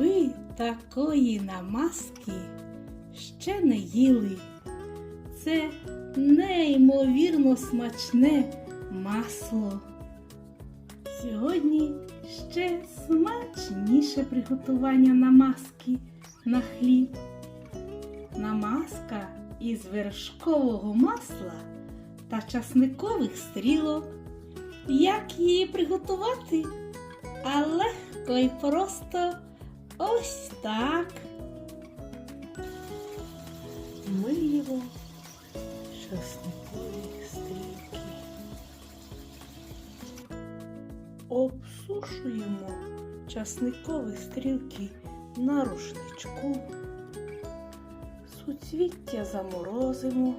Ви такої намазки ще не їли. Це неймовірно смачне масло. Сьогодні ще смачніше приготування намазки на хліб. Намазка із вершкового масла та часникових стрілок. Як її приготувати? А легко і просто ось так. Миємо часникові стрілки. Обсушуємо часникові стрілки на рушничку. Суцвіття заморозимо.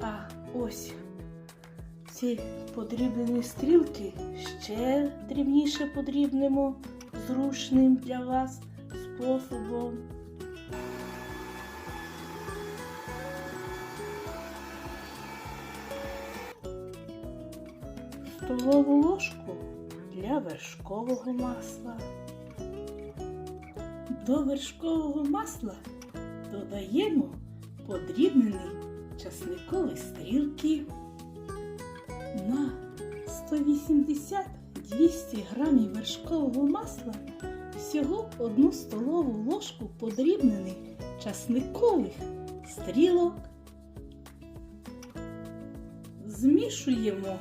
А ось ці подрібнені стрілки ще дрібніше подрібнемо зручним для вас способом. Столову ложку для вершкового масла. До вершкового масла додаємо подрібнені часникові стрілки. На 180-200 грамів вершкового масла всього одну столову ложку подрібнених часникових стрілок. Змішуємо,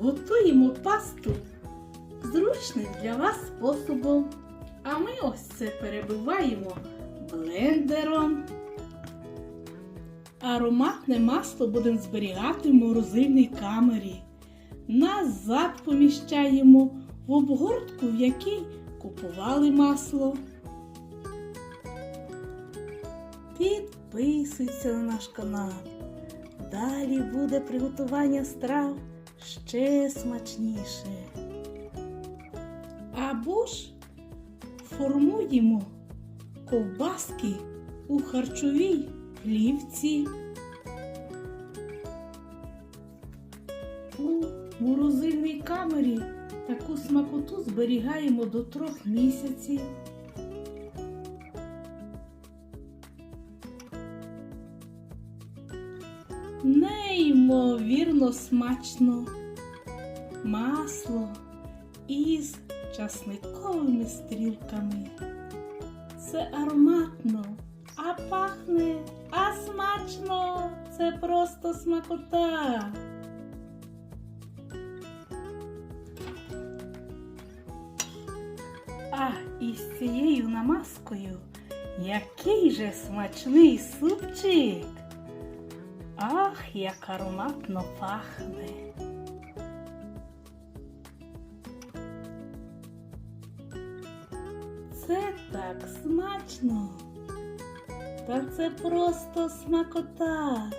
готуємо пасту зручним для вас способом. А ми ось це перебиваємо блендером. Ароматне масло будемо зберігати в морозильній камері. Назад поміщаємо в обгортку, в якій купували масло. Підписуйся на наш канал. Далі буде приготування страв ще смачніше. Або ж формуємо ковбаски у харчовій плівці. У морозильній камері таку смакоту зберігаємо до трьох місяців. Неймовірно смачно масло із часниковими стрілками. Це ароматно, а пахне, а смачно. Це просто смакота. А із цією намазкою який же смачний супчик. Ах, як ароматно пахне. Це так смачно. Та це просто смакота.